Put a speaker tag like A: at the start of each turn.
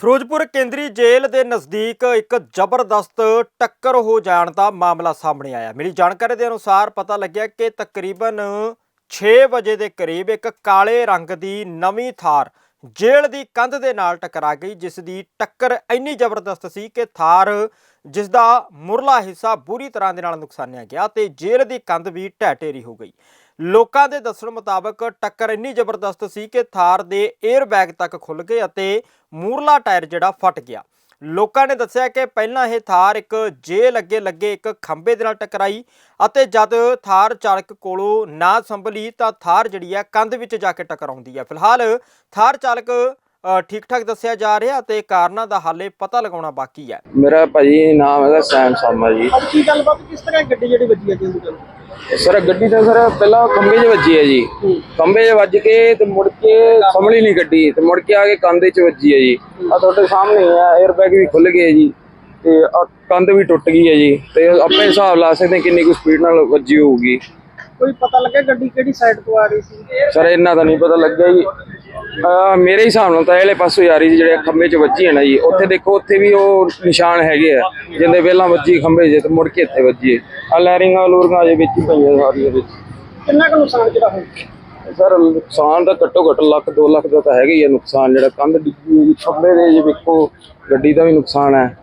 A: ਫਿਰੋਜ਼ਪੁਰ ਕੇਂਦਰੀ ਜੇਲ੍ਹ ਦੇ ਨਜ਼ਦੀਕ ਇੱਕ ਜ਼ਬਰਦਸਤ ਟੱਕਰ ਹੋ ਜਾਣ ਦਾ ਮਾਮਲਾ ਸਾਹਮਣੇ ਆਇਆ। ਮਿਲੀ ਜਾਣਕਾਰੀ ਦੇ ਅਨੁਸਾਰ ਪਤਾ ਲੱਗਿਆ ਕਿ ਤਕਰੀਬਨ 6 ਵਜੇ ਦੇ ਕਰੀਬ ਇੱਕ ਕਾਲੇ ਰੰਗ ਦੀ ਨਵੀਂ ਥਾਰ ਜੇਲ੍ਹ ਦੀ ਕੰਧ ਦੇ ਨਾਲ ਟਕਰਾ ਗਈ, ਜਿਸ ਦੀ ਟੱਕਰ ਇੰਨੀ ਜ਼ਬਰਦਸਤ ਸੀ ਕਿ ਥਾਰ, ਜਿਸ ਦਾ ਮੁਰਲਾ ਹਿੱਸਾ ਬੁਰੀ ਤਰ੍ਹਾਂ ਦੇ ਨਾਲ ਨੁਕਸਾਨਿਆ ਗਿਆ ਤੇ ਜੇਲ੍ਹ ਦੀ ਕੰਧ ਵੀ ਢਹਿ ਢੇਰੀ ਹੋ ਗਈ। ਲੋਕਾਂ ਦੇ ਦੱਸਣ ਮੁਤਾਬਕ ਟੱਕਰ ਇੰਨੀ ਜ਼ਬਰਦਸਤ ਸੀ ਕਿ ਥਾਰ ਦੇ 에ਅਰ ਬੈਗ ਤੱਕ ਖੁੱਲ ਗਏ ਅਤੇ ਮੂਰਲਾ ਟਾਇਰ ਜਿਹੜਾ ਫਟ ਗਿਆ। ਲੋਕਾਂ ਨੇ ਦੱਸਿਆ ਕਿ ਪਹਿਲਾਂ ਇਹ ਥਾਰ ਇੱਕ ਜੇਲ੍ਹ ਅੱਗੇ ਲੱਗੇ ਇੱਕ ਖੰਭੇ ਦੇ ਨਾਲ ਟਕਰਾਈ ਅਤੇ ਜਦ ਥਾਰ ਚਾਲਕ ਕੋਲੋਂ ਨਾ ਸੰਭਲੀ ਤਾਂ ਥਾਰ ਜਿਹੜੀ ਹੈ ਕੰਧ ਵਿੱਚ ਜਾ ਕੇ ਟਕਰਾਉਂਦੀ ਹੈ ਫਿਲਹਾਲ ਥਾਰ ਚਾਲਕ ਠੀਕ ਠਾਕ ਦੱਸਿਆ ਜਾ ਰਿਹਾ ਤੇ ਕਾਰਨਾਂ ਦਾ ਹਾਲੇ ਪਤਾ ਲਗਾਉਣਾ ਬਾਕੀ ਹੈ
B: ਮੇਰਾ ਭਾਜੀ ਨਾਮ ਹੈਗਾ ਸੈਮ ਸਾਮਾ ਜੀ।
C: ਅੱਜ ਕੀ ਗੱਲਬਾਤ ਕਿਸ ਤਰ੍ਹਾਂ ਗੱਡੀ ਜਿਹੜੀ ਵੱਜੀ ਹੈ ਗੱਲ
B: ਸਰ ਗੱਡੀ ਤਾਂ ਸਰ ਪਹਿਲਾਂ ਖੰਭੇ 'ਚ ਵੱਜੀ ਹੈ ਜੀ। ਖੰਭੇ 'ਚ ਵੱਜ ਕੇ ਤੇ ਮੁੜ ਕੇ ਸੰਭਲੀ ਨਹੀਂ ਗੱਡੀ ਤੇ ਮੁੜ ਕੇ ਆ ਕੇ ਕੰਧ 'ਚ ਵੱਜੀ ਹੈ ਜੀ। ਆ ਤੁਹਾਡੇ ਸਾਹਮਣੇ ਆ 에ਅਰ ਬੈਗ ਵੀ ਖੁੱਲ ਗਏ ਜੀ। ਤੇ ਕੰਧ ਵੀ ਟੁੱਟ ਗਈ ਹੈ ਜੀ ਤੇ ਆਪਣੇ ਹਿਸਾਬ ਲਾ ਸਕਦੇ ਕਿੰਨੀ ਕੁ ਸਪੀਡ ਨਾਲ ਵੱਜੀ ਹੋਊਗੀ।
C: ਕੋਈ ਪਤਾ ਲੱਗਿਆ ਗੱਡੀ ਕਿਹੜੀ ਸਾਈਡ ਤੋਂ ਆ ਰਹੀ ਸੀ?
B: ਸਰ ਇੰਨਾ ਤਾਂ ਨਹੀਂ ਪਤਾ ਲੱਗਿਆ ਜੀ। ਮੇਰੇ ਹਿਸਾਬ ਨਾਲ ਤਾਂ ਇਹਲੇ ਪਾਸੋਂ ਹੀ ਆ ਰਹੀ ਸੀ ਜਿਹੜੇ ਖੰਭੇ 'ਚ ਵੱਜੀ ਹੈ ਨਾ ਜੀ। ਉੱਥੇ ਦੇਖੋ ਉੱਥੇ ਵੀ ਉਹ ਨਿਸ਼ਾਨ ਹੈਗੇ ਆ ਜਿੰਦੇ ਪਹਿਲਾਂ ਵੱਜੀ ਖੰਭੇ 'ਚ ਤੇ ਮੁੜ ਕੇ ਇੱਥੇ ਵੱਜੀ ਆ ਲੈਰਿੰਗਾਂ ਲੂਰਿੰਗਾਂ ਅਜੇ ਵਿੱਚ ਹੀ ਪਈਆਂ ਸਾਰੀਆਂ ਵਿੱਚ।
C: ਕਿੰਨਾ ਕੁ ਨੁਕਸਾਨ ਜਿਹੜਾ ਹੋਇਆ?
B: ਸਰ, ਨੁਕਸਾਨ ਤਾਂ ਘੱਟੋ ਘੱਟ ਲੱਖ 2 ਲੱਖ ਦਾ ਤਾਂ ਹੈਗਾ ਹੀ ਹੈ ਨੁਕਸਾਨ ਜਿਹੜਾ ਕੰਧ ਡਿੱਗੀ ਹੋਈ, ਖੰਭੇ ਦੇ ਜੇ ਵੇਖੋ, ਗੱਡੀ ਦਾ ਵੀ ਨੁਕਸਾਨ ਹੈ।